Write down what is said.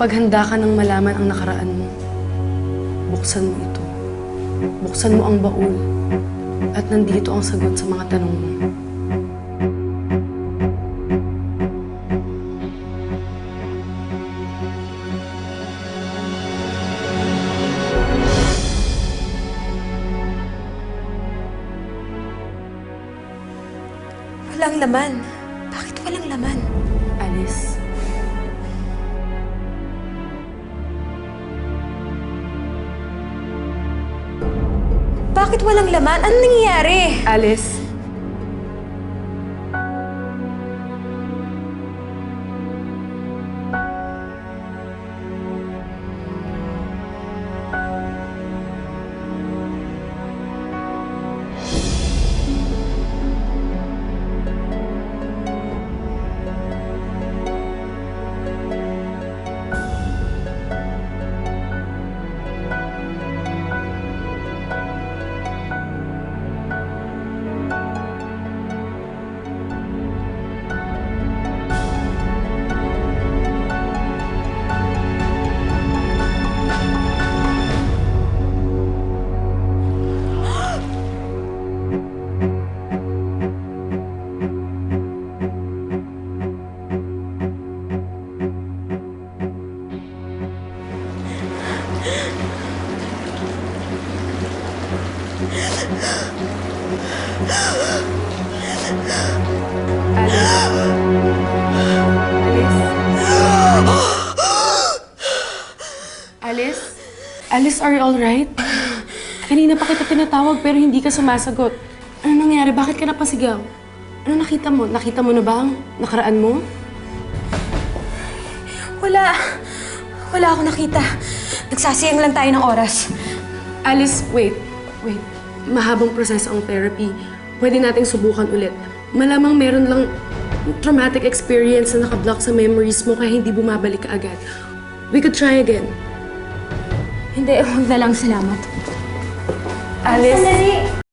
Kapag handa ka ng malaman ang nakaraan mo, buksan mo ito. Buksan mo ang baul. At nandito ang sagot sa mga tanong mo. Walang laman. Bakit walang laman? Bakit walang laman? Ano nangyayari? Alice, Alice? Alice, are you alright? Kanina pa kita tinatawag pero hindi ka sumasagot. Ano nangyari? Bakit ka napasigaw? Ano nakita mo? Nakita mo na ba ang nakaraan mo? Wala. Wala ako nakita. Nagsasayang lang tayo ng oras. Alice, wait. Wait. Mahabang proseso ang therapy. Pwede nating subukan ulit. Malamang meron lang traumatic experience na nakablock sa memories mo kaya hindi bumabalik ka agad. We could try again. Hindi, huwag na lang. Salamat. Alice, Sandali!